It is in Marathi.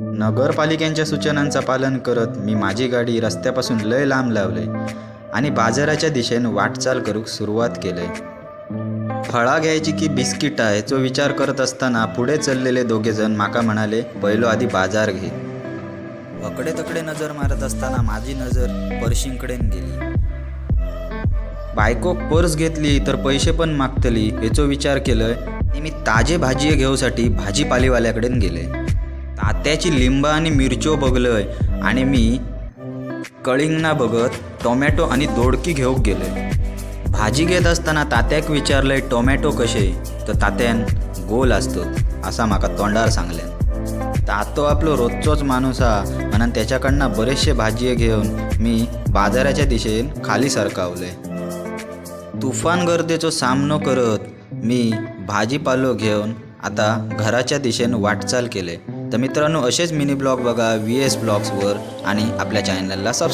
नगरपालिकांच्या सूचनांचं पालन करत मी माझी गाडी रस्त्यापासून लय लांब लावले आणि बाजाराच्या दिशेनं वाटचाल करूक सुरुवात केले. फळा घ्यायची की बिस्किट आहे याचो विचार करत असताना पुढे चाललेले दोघेजण माका म्हणाले पहिलो आधी बाजार घे. अकडे तकडे नजर मारत असताना माझी नजर पर्शिंकडेन गेली. बायको पर्स घेतली तर पैसे पण मागतली याचो विचार केलंय मी ताजे भाजी घेऊसाठी भाजीपालेवाल्याकडेन गेले. तात्याची लिंबा आणि मिरच्यो बघलय आणि मी कळिंगणा बघत टोमॅटो आणि दोडकी घेवंक गेले. भाजी घेत असताना तात्याक विचारलंय टोमॅटो कसे? तर तात्यान गोल असतात असा माका तोंडार सांगलें तातो आपलो रोजचोच माणूस हा म्हणून त्याच्याकडनं बरेचसे भाजी घेऊन मी बाजाराच्या दिशेन खाली सरकावले. तुफान गर्दीचो सामनो करत मी भाजीपालो घेऊन आता घराच्या दिशेन वाटचाल केले. तर मित्रांनो असेच मिनी ब्लॉग बघा व्ही एस ब्लॉग्सवर आणि आपल्या चॅनलला सबस्क्राईब